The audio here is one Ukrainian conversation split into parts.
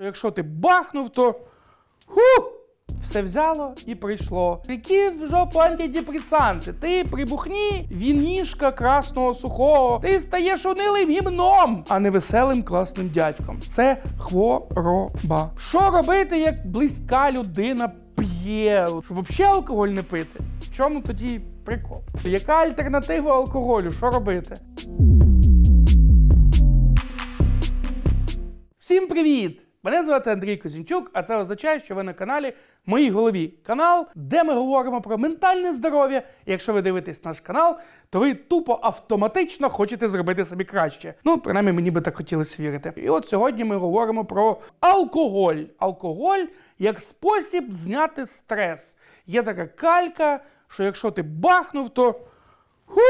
Якщо ти бахнув, то ху, все взяло і прийшло. Які в жопу антидепресанти? Ти прибухні вінішка красного сухого. Ти стаєш унилим гімном, а не веселим класним дядьком. Це хвороба. Що робити, як близька людина п'є? Щоб взагалі алкоголь не пити? В чому тоді прикол? Яка альтернатива алкоголю? Що робити? Всім привіт! Мене звати Андрій Козінчук, а це означає, що ви на каналі Моїй голові. Канал, де ми говоримо про ментальне здоров'я. Якщо ви дивитесь наш канал, то ви тупо автоматично хочете зробити собі краще. Ну, принаймні, мені би так хотілося вірити. І от сьогодні ми говоримо про алкоголь. Алкоголь як спосіб зняти стрес. Є така калька, що якщо ти бахнув, то ху,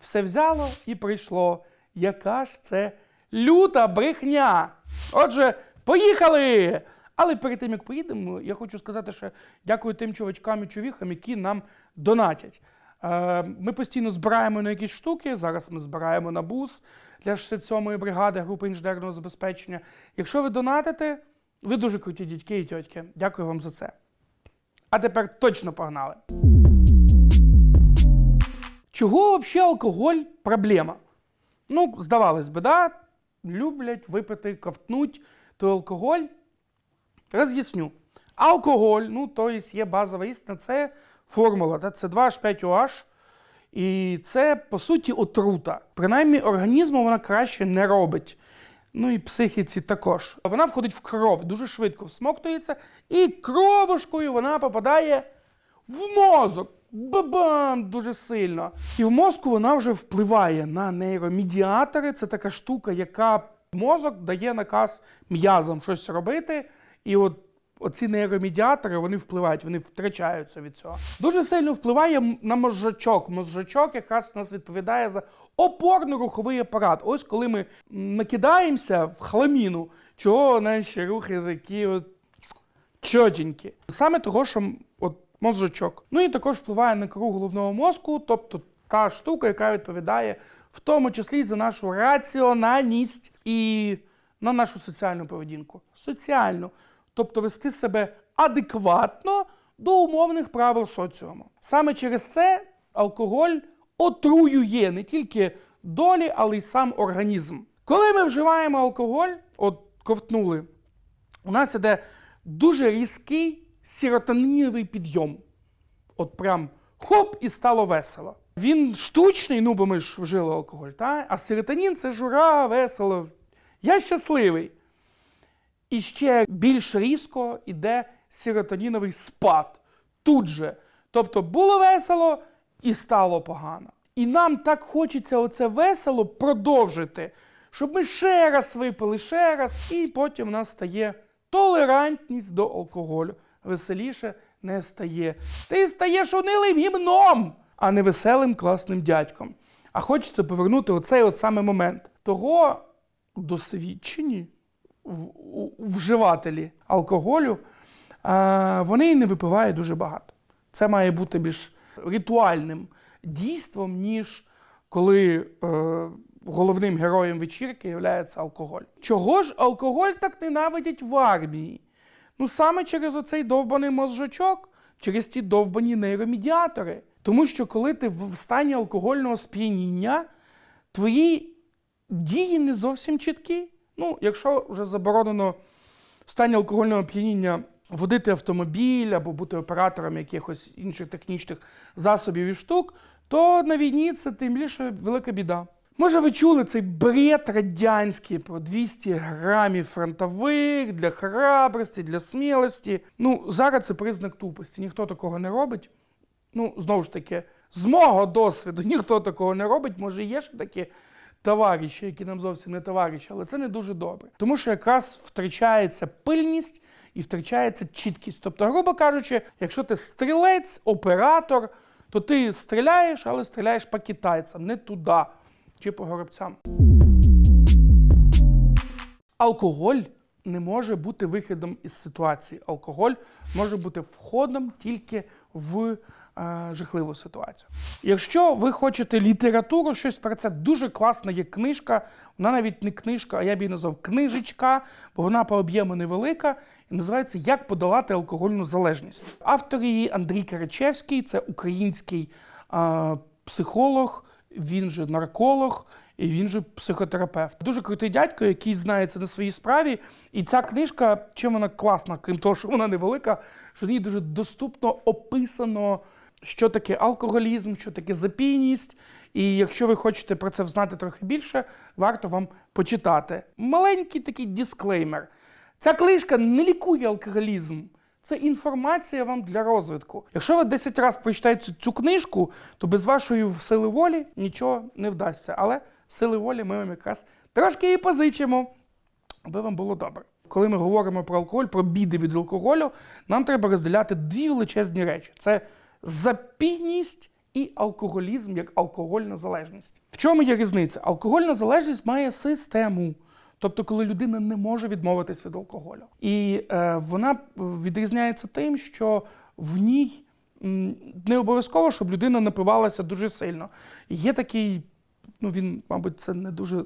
все взяло і прийшло. Яка ж це люта брехня? Отже, поїхали! Але перед тим як поїдемо, я хочу сказати, що дякую тим чувачкам і чувіхам, які нам донатять. Е, Ми постійно збираємо на якісь штуки. Зараз ми збираємо на бус для 67-ї бригади групи інженерного забезпечення. Якщо ви донатите, ви дуже круті дядьки і тьотьки. Дякую вам за це. А тепер точно погнали. Чого взагалі алкоголь проблема? Ну, здавалось би, да? люблять випити, ковтнуть той алкоголь. Роз'ясню. Алкоголь, ну, то є базова істина, це формула, це 2H5OH. І це, по суті, отрута. Принаймні, організму вона краще не робить. Ну і психіці також. Вона входить в кров, дуже швидко всмоктується, і кровушкою вона попадає в мозок. Бабам! Дуже сильно. І в мозку вона вже впливає на нейромедіатори. Це така штука, яка мозок дає наказ м'язам щось робити. І от оці нейромедіатори вони впливають, вони втрачаються від цього. Дуже сильно впливає на мозжачок. Мозжачок якраз нас відповідає за опорно-руховий апарат. Ось коли ми накидаємося в хламіну, чого наші рухи такі от чотенькі. Саме того, що от мозжечок. Ну і також впливає на кору головного мозку, тобто та штука, яка відповідає в тому числі за нашу раціональність і на нашу соціальну поведінку. Соціальну. Тобто вести себе адекватно до умовних правил соціуму. Саме через це алкоголь отруює не тільки долі, але й сам організм. Коли ми вживаємо алкоголь, от ковтнули, у нас іде дуже різкий сіротониновий підйом. От прям хоп, і стало весело. Він штучний, ну бо ми ж вжили алкоголь, та? а серотонін це ж ура, весело. Я щасливий. І ще більш різко йде серотоніновий спад. Тут же. Тобто було весело і стало погано. І нам так хочеться оце весело продовжити, щоб ми ще раз випили, ще раз, і потім у нас стає толерантність до алкоголю. Веселіше не стає. Ти стаєш унилим гімном, а не веселим класним дядьком. А хочеться повернути оцей от саме момент. Того досвідчені вживателі алкоголю, вони не випивають дуже багато. Це має бути більш ритуальним дійством, ніж коли е, головним героєм вечірки є алкоголь. Чого ж алкоголь так ненавидять в армії? Ну саме через оцей довбаний мозжечок, через ті довбані нейромедіатори. Тому що коли ти в стані алкогольного сп'яніння, твої дії не зовсім чіткі. Ну, якщо вже заборонено в стані алкогольного оп'яніння водити автомобіль або бути оператором якихось інших технічних засобів і штук, то на війні це тим більше велика біда. Може, ви чули цей бред радянський про 200 грамів фронтових для храбрості, для смілості. Ну, зараз це признак тупості. Ніхто такого не робить. Ну, знову ж таки, з мого досвіду ніхто такого не робить. Може, є ще такі товариші, які нам зовсім не товариші, але це не дуже добре. Тому що якраз втрачається пильність і втрачається чіткість. Тобто, грубо кажучи, якщо ти стрілець, оператор, то ти стріляєш, але стріляєш по китайцям, не туди чи по горобцям. Алкоголь не може бути виходом із ситуації. Алкоголь може бути входом тільки в жахливу ситуацію. Якщо ви хочете літературу, щось про це дуже класна є книжка. Вона навіть не книжка, а я б її назвав книжечка, бо вона по об'єму невелика і називається Як подолати алкогольну залежність. Автор її Андрій Карачевський, це український е, психолог, він же нарколог. І він же психотерапевт. Дуже крутий дядько, який знається на своїй справі. І ця книжка, чим вона класна, крім того, що вона невелика, що в ній дуже доступно описано, що таке алкоголізм, що таке запійність. І якщо ви хочете про це знати трохи більше, варто вам почитати. Маленький такий дисклеймер. Ця книжка не лікує алкоголізм. Це інформація вам для розвитку. Якщо ви 10 разів прочитаєте цю, книжку, то без вашої сили волі нічого не вдасться. Але сили волі ми вам якраз трошки її позичимо, аби вам було добре. Коли ми говоримо про алкоголь, про біди від алкоголю, нам треба розділяти дві величезні речі: це запійність і алкоголізм як алкогольна залежність. В чому є різниця? Алкогольна залежність має систему. Тобто, коли людина не може відмовитись від алкоголю. І е, вона відрізняється тим, що в ній не обов'язково, щоб людина напивалася дуже сильно. Є такий, ну він, мабуть, це не дуже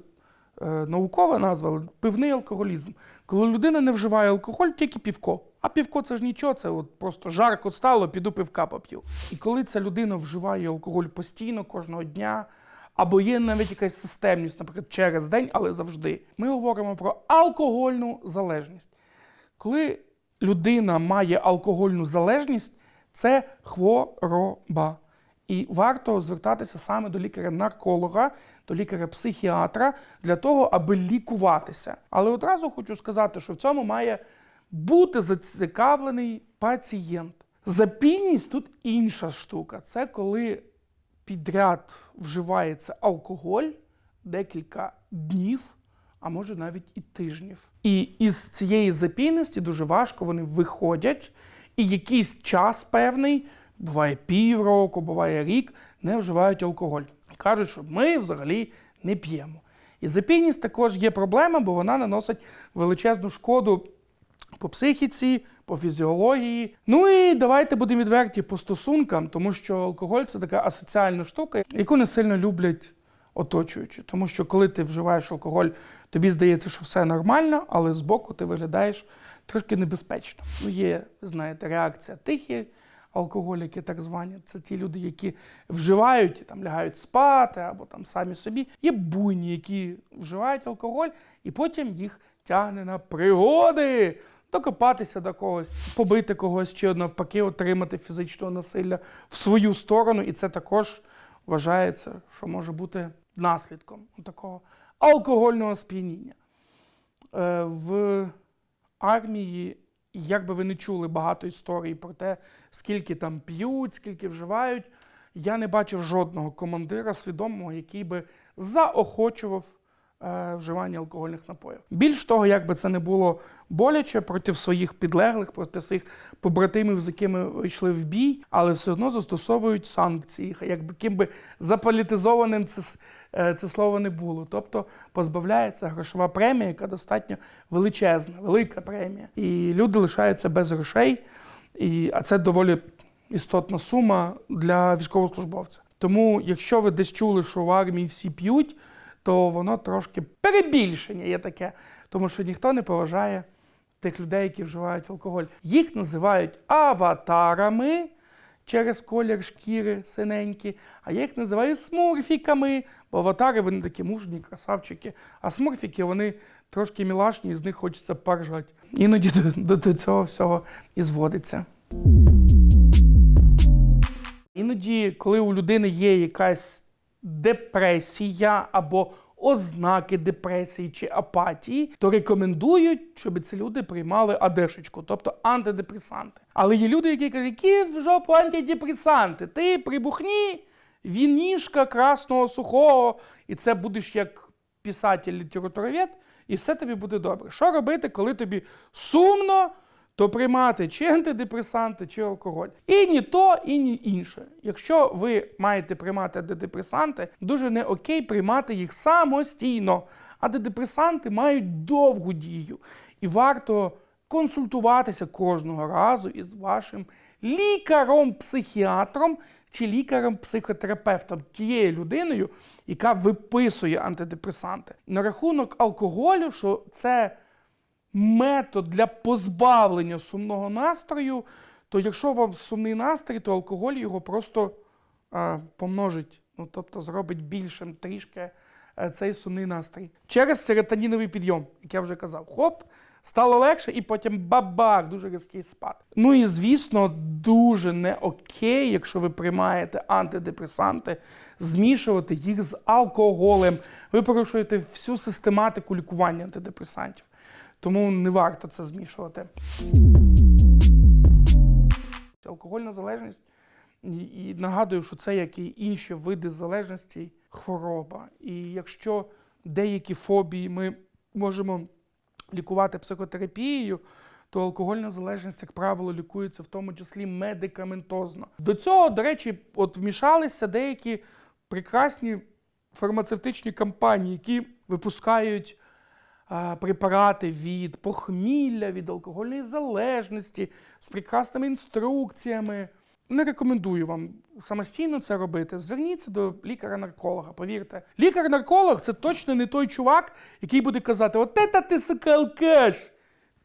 е, наукова назва, але пивний алкоголізм. Коли людина не вживає алкоголь, тільки півко. А півко це ж нічого, це от просто жарко стало, піду пивка поп'ю. І коли ця людина вживає алкоголь постійно, кожного дня, або є навіть якась системність, наприклад, через день, але завжди. Ми говоримо про алкогольну залежність. Коли людина має алкогольну залежність, це хвороба. І варто звертатися саме до лікаря-нарколога, до лікаря-психіатра для того, аби лікуватися. Але одразу хочу сказати, що в цьому має бути зацікавлений пацієнт. Запійність тут інша штука. Це коли підряд вживається алкоголь декілька днів, а може навіть і тижнів. І із цієї запійності дуже важко вони виходять, і якийсь час певний, буває півроку, буває рік, не вживають алкоголь. Кажуть, що ми взагалі не п'ємо. І запійність також є проблема, бо вона наносить величезну шкоду по психіці, по фізіології. Ну і давайте будемо відверті по стосункам, тому що алкоголь це така асоціальна штука, яку не сильно люблять оточуючі. Тому що коли ти вживаєш алкоголь, тобі здається, що все нормально, але збоку ти виглядаєш трошки небезпечно. Ну, є, знаєте, реакція тихі. Алкоголіки, так звані, це ті люди, які вживають, там лягають спати або там самі собі. Є буйні, які вживають алкоголь, і потім їх тягне на пригоди, докопатися до когось, побити когось чи навпаки, отримати фізичного насилля в свою сторону. І це також вважається, що може бути наслідком такого алкогольного сп'яніння. Е, В армії, як би ви не чули багато історій про те, скільки там п'ють, скільки вживають, я не бачив жодного командира свідомого, який би заохочував вживання алкогольних напоїв. Більш того, як би це не було боляче проти своїх підлеглих, проти своїх побратимів, з якими йшли в бій, але все одно застосовують санкції, якби ким би заполітизованим це, е, це слово не було. Тобто позбавляється грошова премія, яка достатньо величезна, велика премія. І люди лишаються без грошей, і, а це доволі істотна сума для військовослужбовця. Тому, якщо ви десь чули, що в армії всі п'ють, то воно трошки перебільшення є таке, тому що ніхто не поважає тих людей, які вживають алкоголь. Їх називають аватарами через колір шкіри синенькі, а я їх називаю смурфіками, бо аватари вони такі мужні, красавчики, а смурфіки вони трошки мілашні, і з них хочеться поржати. Іноді до, до, цього всього і зводиться. Іноді, коли у людини є якась депресія або ознаки депресії чи апатії, то рекомендують, щоб ці люди приймали адешечку, тобто антидепресанти. Але є люди, які кажуть, які в жопу антидепресанти, ти прибухні вінішка красного сухого, і це будеш як писатель літературовед, і все тобі буде добре. Що робити, коли тобі сумно? То приймати чи антидепресанти, чи алкоголь. І ні то, і ні інше. Якщо ви маєте приймати антидепресанти, дуже не окей приймати їх самостійно. Антидепресанти мають довгу дію. І варто консультуватися кожного разу із вашим лікаром-психіатром чи лікарем-психотерапевтом, тією людиною, яка виписує антидепресанти. На рахунок алкоголю, що це метод для позбавлення сумного настрою, то якщо вам сумний настрій, то алкоголь його просто а, помножить, ну тобто зробить більшим трішки е, цей сумний настрій. Через серотоніновий підйом, як я вже казав, хоп, стало легше, і потім бабах, дуже різкий спад. Ну і звісно, дуже не окей, якщо ви приймаєте антидепресанти, змішувати їх з алкоголем. Ви порушуєте всю систематику лікування антидепресантів. Тому не варто це змішувати. Алкогольна залежність, і, нагадую, що це, як і інші види залежності, хвороба. І якщо деякі фобії ми можемо лікувати психотерапією, то алкогольна залежність, як правило, лікується в тому числі медикаментозно. До цього, до речі, от вмішалися деякі прекрасні фармацевтичні компанії, які випускають препарати від похмілля, від алкогольної залежності з прекрасними інструкціями. Не рекомендую вам самостійно це робити. Зверніться до лікаря-нарколога. Повірте, лікар-нарколог це точно не той чувак, який буде казати: От та ти сука!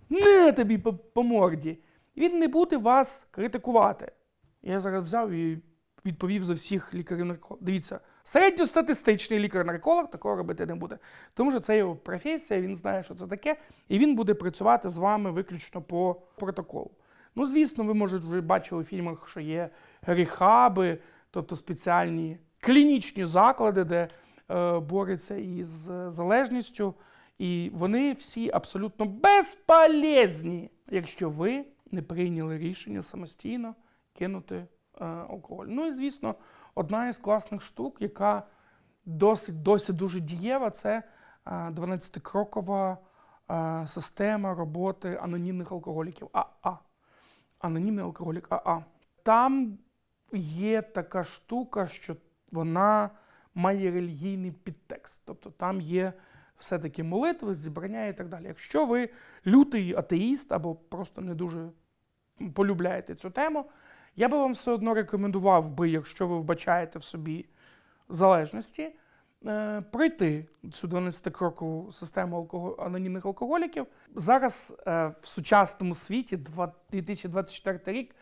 Не тобі по, по морді. Він не буде вас критикувати. Я зараз взяв і відповів за всіх лікарів-наркологів. Дивіться, середньостатистичний лікар-нарколог такого робити не буде. Тому що це його професія, він знає, що це таке, і він буде працювати з вами виключно по протоколу. Ну, звісно, ви, може, вже бачили у фільмах, що є рехаби, тобто спеціальні клінічні заклади, де е, борються із е, залежністю. І вони всі абсолютно безполезні, якщо ви не прийняли рішення самостійно кинути е, алкоголь. Ну і звісно, одна із класних штук, яка досить досі дуже дієва, це е, 12-крокова е, система роботи анонімних алкоголіків. АА. Анонімний алкоголік АА. Там є така штука, що вона має релігійний підтекст. Тобто там є все-таки молитви, зібрання і так далі. Якщо ви лютий атеїст або просто не дуже полюбляєте цю тему, я би вам все одно рекомендував би, якщо ви вбачаєте в собі залежності, е, пройти цю 12-крокову систему алкого... анонімних алкоголіків. Зараз е, в сучасному світі, 2024 рік,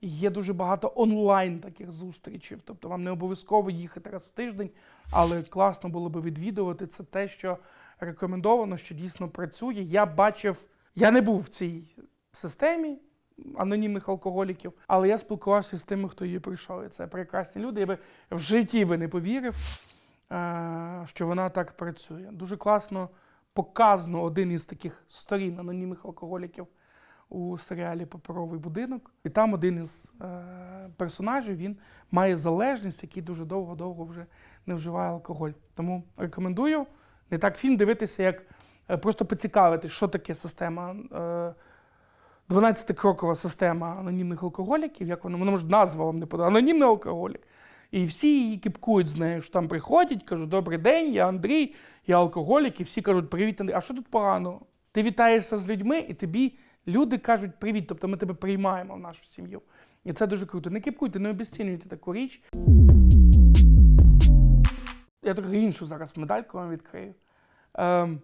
є дуже багато онлайн таких зустрічей. Тобто вам не обов'язково їхати раз в тиждень, але класно було би відвідувати. Це те, що рекомендовано, що дійсно працює. Я бачив, я не був в цій системі анонімних алкоголіків, але я спілкувався з тими, хто її прийшов. І це прекрасні люди. Я би в житті би не повірив, е, що вона так працює. Дуже класно показано один із таких сторін анонімних алкоголіків у серіалі Паперовий будинок. І там один із е, персонажів він має залежність, який дуже довго-довго вже не вживає алкоголь. Тому рекомендую не так фільм дивитися, як е, просто поцікавитись, що таке система. Е, 12-крокова система анонімних алкоголіків, як воно, воно може назва вам не подає, анонімний алкоголік. І всі її кипкують з нею, що там приходять, кажуть, добрий день, я Андрій, я алкоголік, і всі кажуть, привіт, Андрій. А що тут поганого? Ти вітаєшся з людьми, і тобі люди кажуть привіт, тобто ми тебе приймаємо в нашу сім'ю. І це дуже круто. Не кипкуйте, не обіцінюйте таку річ. Я трохи іншу зараз медальку вам відкрию. Ем,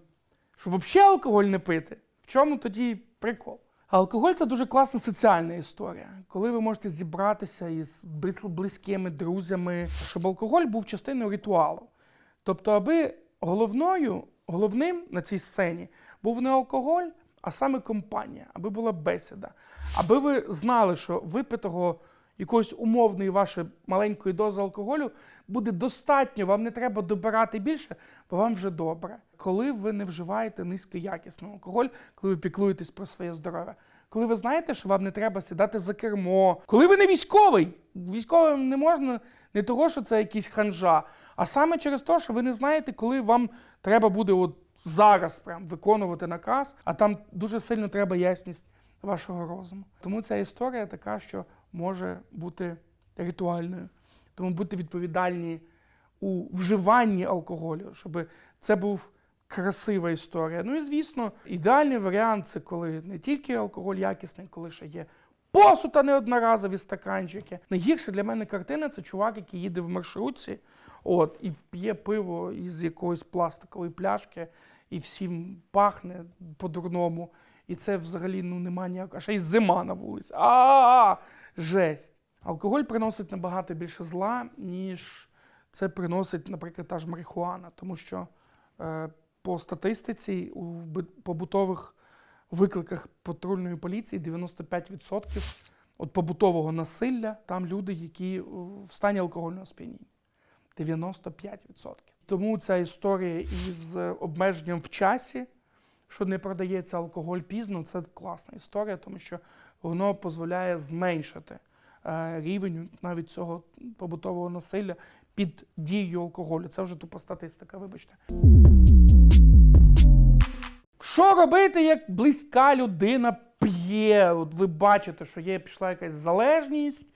щоб взагалі алкоголь не пити. В чому тоді прикол? Алкоголь це дуже класна соціальна історія, коли ви можете зібратися із близькими друзями, щоб алкоголь був частиною ритуалу. Тобто, аби головною, головним на цій сцені був не алкоголь, а саме компанія, аби була бесіда, аби ви знали, що випитого якоїсь умовної вашої маленької дози алкоголю буде достатньо, вам не треба добирати більше, бо вам вже добре. Коли ви не вживаєте низькоякісний алкоголь, коли ви піклуєтесь про своє здоров'я, коли ви знаєте, що вам не треба сідати за кермо, коли ви не військовий, військовим не можна не того, що це якийсь ханжа, а саме через те, що ви не знаєте, коли вам треба буде от зараз прям виконувати наказ, а там дуже сильно треба ясність вашого розуму. Тому ця історія така, що може бути ритуальною. Тому будьте відповідальні у вживанні алкоголю, щоб це був красива історія. Ну і звісно, ідеальний варіант це коли не тільки алкоголь якісний, коли ще є посуд, а не одноразові стаканчики. Найгірша для мене картина це чувак, який їде в маршрутці, от, і п'є пиво із якоїсь пластикової пляшки, і всім пахне по-дурному. І це взагалі ну, нема ніякого. А ще й зима на вулиці. А, жесть. Алкоголь приносить набагато більше зла, ніж це приносить, наприклад, та ж марихуана. Тому що е, по статистиці у побутових викликах патрульної поліції 95% от побутового насилля там люди, які в стані алкогольного сп'яніння. 95%. Тому ця історія із обмеженням в часі, що не продається алкоголь пізно, це класна історія, тому що воно дозволяє зменшити е, рівень навіть цього побутового насилля під дією алкоголю. Це вже тупо статистика, вибачте. Що робити, як близька людина п'є? От ви бачите, що є пішла якась залежність,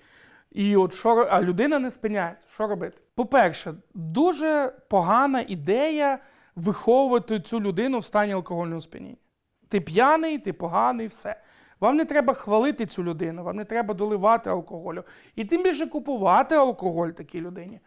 і от що а людина не спиняється. Що робити? По-перше, дуже погана ідея виховувати цю людину в стані алкогольного сп'яніння. Ти п'яний, ти поганий, все. Вам не треба хвалити цю людину, вам не треба доливати алкоголю. І тим більше купувати алкоголь такій людині.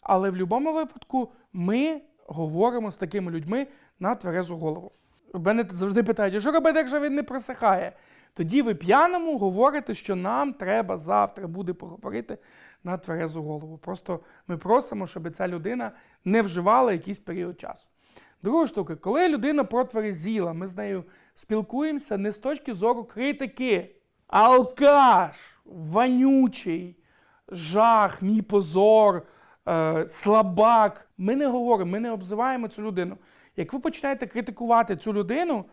Але в будь-якому випадку ми говоримо з такими людьми на тверезу голову. Мене завжди питають, «А що робити, якщо він не просихає? Тоді ви п'яному говорите, що нам треба завтра буде поговорити на тверезу голову. Просто ми просимо, щоб ця людина не вживала якийсь період часу. Друга штука, коли людина протверезіла, ми з нею спілкуємося не з точки зору критики. Алкаш, вонючий, жах, мій позор, е, слабак. Ми не говоримо, ми не обзиваємо цю людину. Як ви починаєте критикувати цю людину,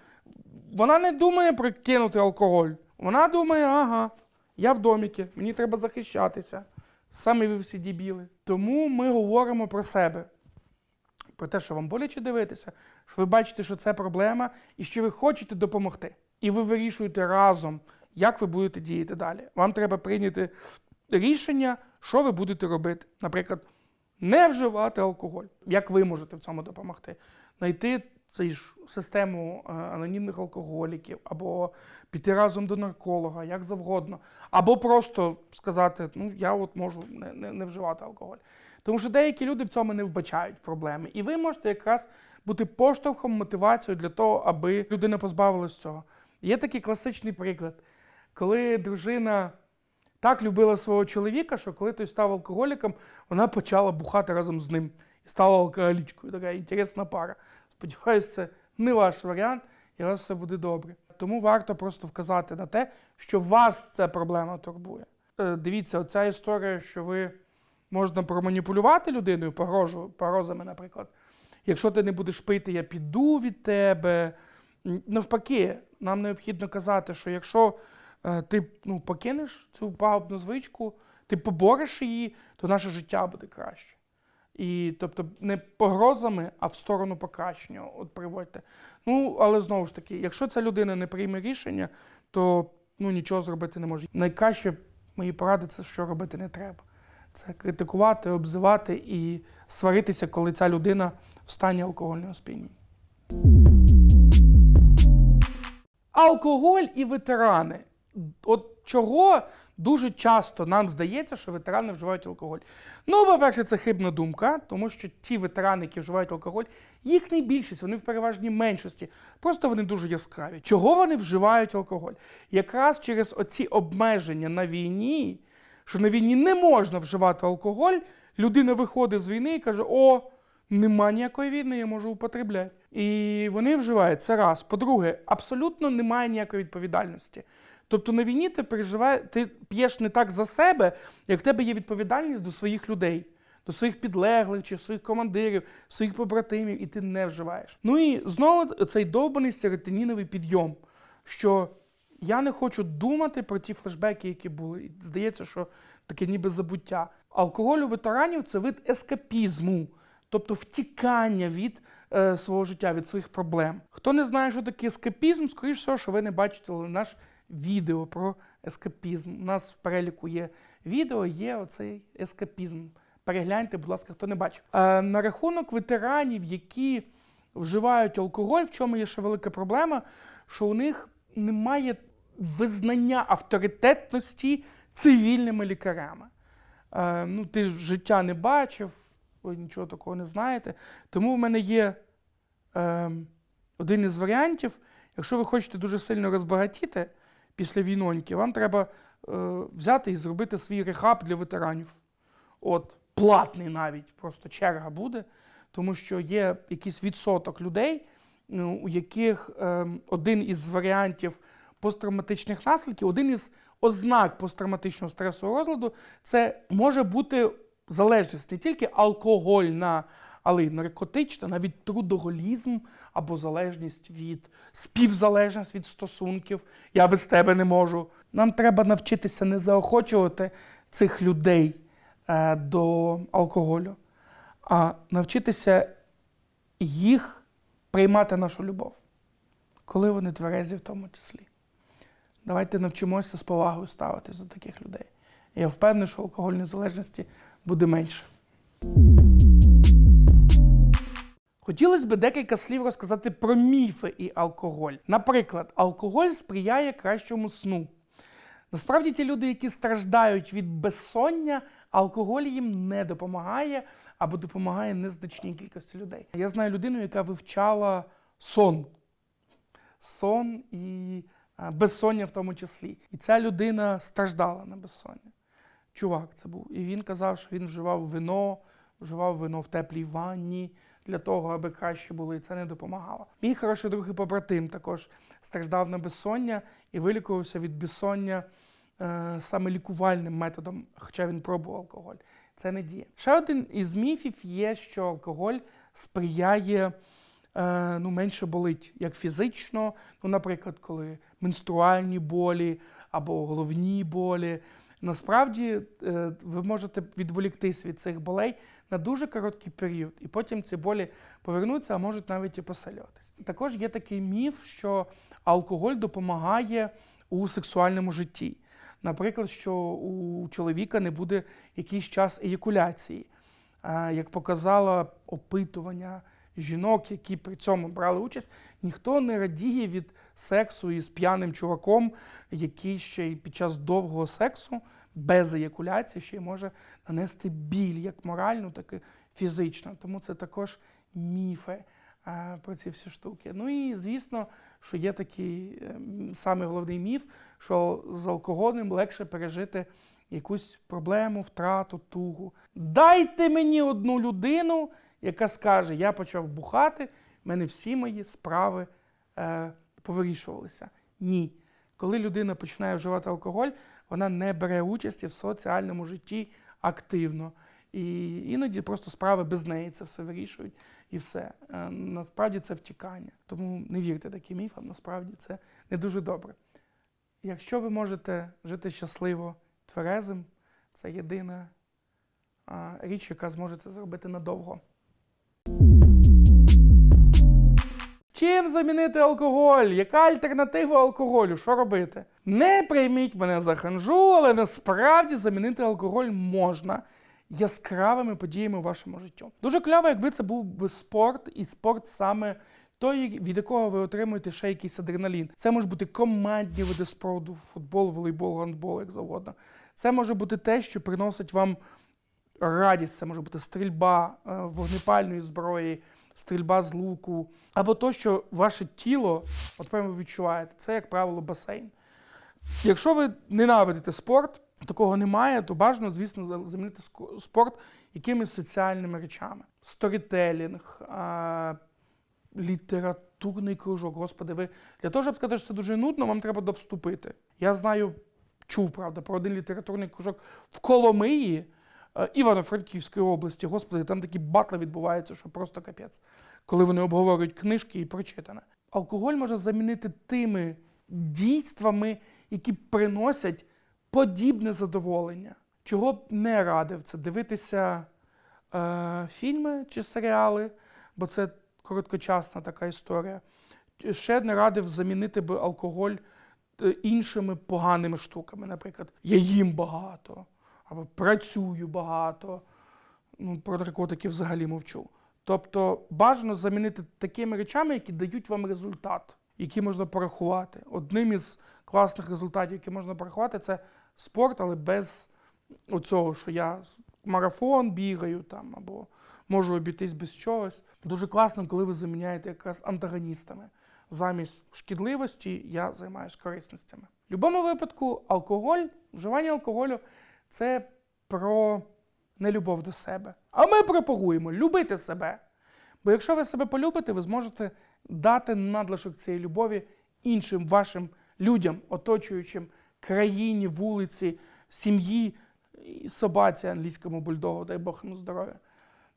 вона не думає про кинути алкоголь. Вона думає, ага, я в доміки, мені треба захищатися. Самі ви всі дібіли. Тому ми говоримо про себе. Про те, що вам боляче дивитися, що ви бачите, що це проблема, і що ви хочете допомогти. І ви вирішуєте разом, як ви будете діяти далі. Вам треба прийняти рішення, що ви будете робити. Наприклад, не вживати алкоголь. Як ви можете в цьому допомогти? Знайти цей ж систему е, анонімних алкоголіків, або піти разом до нарколога, як завгодно, або просто сказати, ну я от можу не, не, не вживати алкоголь. Тому що деякі люди в цьому не вбачають проблеми. І ви можете якраз бути поштовхом, мотивацією для того, аби людина позбавилась цього. Є такий класичний приклад, коли дружина так любила свого чоловіка, що коли той став алкоголіком, вона почала бухати разом з ним і стала алкоголічкою. Така інтересна пара. Сподіваюся, це не ваш варіант, і у вас все буде добре. Тому варто просто вказати на те, що вас ця проблема турбує. Е, Дивіться, оця історія, що ви можна проманіпулювати людиною, погрожу, погрозами, наприклад. Якщо ти не будеш пити, я піду від тебе. Навпаки, нам необхідно казати, що якщо е, ти ну, покинеш цю пагубну звичку, ти побореш її, то наше життя буде краще. І тобто не погрозами, а в сторону покращення. От приводьте. Ну, але знову ж таки, якщо ця людина не прийме рішення, то ну, нічого зробити не може. Найкраще мої поради це що робити не треба. Це критикувати, обзивати і сваритися, коли ця людина в стані алкогольного сп'яніння. Алкоголь і ветерани. От чого дуже часто нам здається, що ветерани вживають алкоголь. Ну, по-перше, це хибна думка, тому що ті ветерани, які вживають алкоголь, їх не більшість, вони в переважній меншості. Просто вони дуже яскраві. Чого вони вживають алкоголь? Якраз через оці обмеження на війні, що на війні не можна вживати алкоголь, людина виходить з війни і каже: О, нема ніякої війни, я можу употребляти. І вони вживають це раз. По-друге, абсолютно немає ніякої відповідальності. Тобто на війні ти переживає, ти п'єш не так за себе, як в тебе є відповідальність до своїх людей, до своїх підлеглих чи своїх командирів, своїх побратимів, і ти не вживаєш. Ну і знову цей довбаний серотоніновий підйом, що я не хочу думати про ті флешбеки, які були. І здається, що таке ніби забуття. Алкоголь у ветеранів це вид ескапізму, тобто втікання від е, свого життя, від своїх проблем. Хто не знає, що таке ескапізм, скоріш всього, що ви не бачите наш відео про ескапізм. У нас в переліку є відео, є оцей ескапізм. Перегляньте, будь ласка, хто не бачив. Е, на рахунок ветеранів, які вживають алкоголь, в чому є ще велика проблема, що у них немає визнання авторитетності цивільними лікарями. Е, ну, ти ж життя не бачив, ви нічого такого не знаєте. Тому в мене є е, один із варіантів. Якщо ви хочете дуже сильно розбагатіти після війноньки, вам треба е, взяти і зробити свій рехаб для ветеранів. От, платний навіть, просто черга буде, тому що є якийсь відсоток людей, ну, у яких е, один із варіантів посттравматичних наслідків, один із ознак посттравматичного стресового розладу, це може бути залежність не тільки алкогольна, але й наркотична, навіть трудоголізм або залежність від співзалежність від стосунків. Я без тебе не можу. Нам треба навчитися не заохочувати цих людей е, до алкоголю, а навчитися їх приймати нашу любов, коли вони тверезі в тому числі. Давайте навчимося з повагою ставитись до таких людей. Я впевнений, що алкогольної залежності буде менше. Хотілося б декілька слів розказати про міфи і алкоголь. Наприклад, алкоголь сприяє кращому сну. Насправді ті люди, які страждають від безсоння, алкоголь їм не допомагає або допомагає незначній кількості людей. Я знаю людину, яка вивчала сон. Сон і безсоння в тому числі. І ця людина страждала на безсоння. Чувак це був. І він казав, що він вживав вино, вживав вино в теплій ванні для того, аби краще було, і це не допомагало. Мій хороший друг і побратим також страждав на безсоння і вилікувався від безсоння е, саме лікувальним методом, хоча він пробував алкоголь. Це не діє. Ще один із міфів є, що алкоголь сприяє е, ну, менше болить як фізично, ну, наприклад, коли менструальні болі або головні болі. Насправді е, ви можете відволіктись від цих болей на дуже короткий період, і потім ці болі повернуться, а можуть навіть і посилюватися. Також є такий міф, що алкоголь допомагає у сексуальному житті. Наприклад, що у чоловіка не буде якийсь час еякуляції. Е, Як показало опитування жінок, які при цьому брали участь, ніхто не радіє від сексу із п'яним чуваком, який ще й під час довгого сексу без еякуляції ще й може нанести біль як моральну, так і фізично. Тому це також міфи е, про ці всі штуки. Ну і звісно, що є такий е, м, самий головний міф, що з алкоголем легше пережити якусь проблему, втрату, тугу. Дайте мені одну людину, яка скаже: я почав бухати, в мене всі мої справи е, повирішувалися. Ні. Коли людина починає вживати алкоголь, вона не бере участі в соціальному житті активно. І іноді просто справи без неї це все вирішують і все. Е, Насправді це втікання. Тому не вірте таким міфам, насправді це не дуже добре. Якщо ви можете жити щасливо, тверезим, це єдина річ, яка зможе це зробити надовго. Чим замінити алкоголь? Яка альтернатива алкоголю? Що робити? Не прийміть мене за ханжу, але насправді замінити алкоголь можна яскравими подіями в вашому житті. Дуже кльово, якби це був би спорт, і спорт саме той, від якого ви отримуєте ще якийсь адреналін. Це може бути командні види спорту, футбол, волейбол, гандбол, як завгодно. Це може бути те, що приносить вам радість, це може бути стрільба е, вогнепальної зброї, стрільба з луку, або то, що ваше тіло, от прямо відчуваєте, це, як правило, басейн. Якщо ви ненавидите спорт, такого немає, то бажано, звісно, замінити спорт якимись соціальними речами. Сторітелінг, літературний кружок. Господи, ви для того, щоб сказати, що це дуже нудно, вам треба довступити. Я знаю, чув, правда, про один літературний кружок в Коломиї, Івано-Франківської області. Господи, там такі батли відбуваються, що просто капець, коли вони обговорюють книжки і прочитане. Алкоголь може замінити тими дійствами, які приносять подібне задоволення. Чого б не радив це дивитися е, фільми чи серіали, бо це короткочасна така історія. Ще не радив замінити би алкоголь е, іншими поганими штуками. Наприклад, я їм багато або працюю багато. Ну, про наркотики взагалі мовчу. Тобто бажано замінити такими речами, які дають вам результат. які можна порахувати. Одним із класних результатів, які можна порахувати, це спорт, але без оцього, що я марафон бігаю там або можу обійтись без чогось. Дуже класно, коли ви заміняєте якраз антагоністами. Замість шкідливості я займаюся корисностями. В будь-якому випадку алкоголь, вживання алкоголю це про нелюбов до себе. А ми пропагуємо любити себе. Бо якщо ви себе полюбите, ви зможете дати надлишок цієї любові іншим вашим людям, оточуючим країні, вулиці, сім'ї і собаці англійському бульдогу, дай Бог йому здоров'я.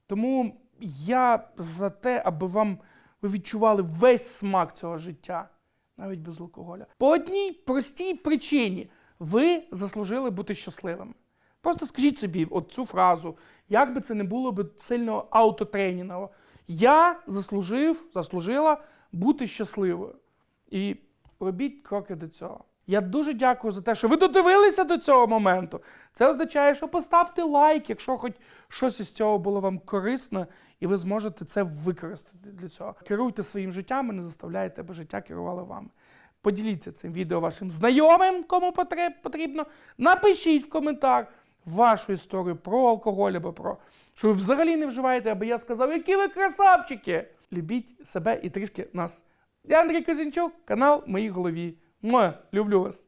Тому я за те, аби вам ви відчували весь смак цього життя, навіть без алкоголя. По одній простій причині ви заслужили бути щасливими. Просто скажіть собі от цю фразу, як би це не було би сильно аутотренінгово. Я заслужив, заслужила бути щасливою. І робіть кроки до цього. Я дуже дякую за те, що ви додивилися до цього моменту. Це означає, що поставте лайк, якщо хоч щось із цього було вам корисно, і ви зможете це використати для цього. Керуйте своїм життям і не заставляйте, аби життя керувало вами. Поділіться цим відео вашим знайомим, кому потрібно. Напишіть в коментар вашу історію про алкоголь або про що ви взагалі не вживаєте, аби я сказав, які ви красавчики! Любіть себе і трішки нас. Я Андрій Козінчук, канал в моїй голові. Муа, люблю вас.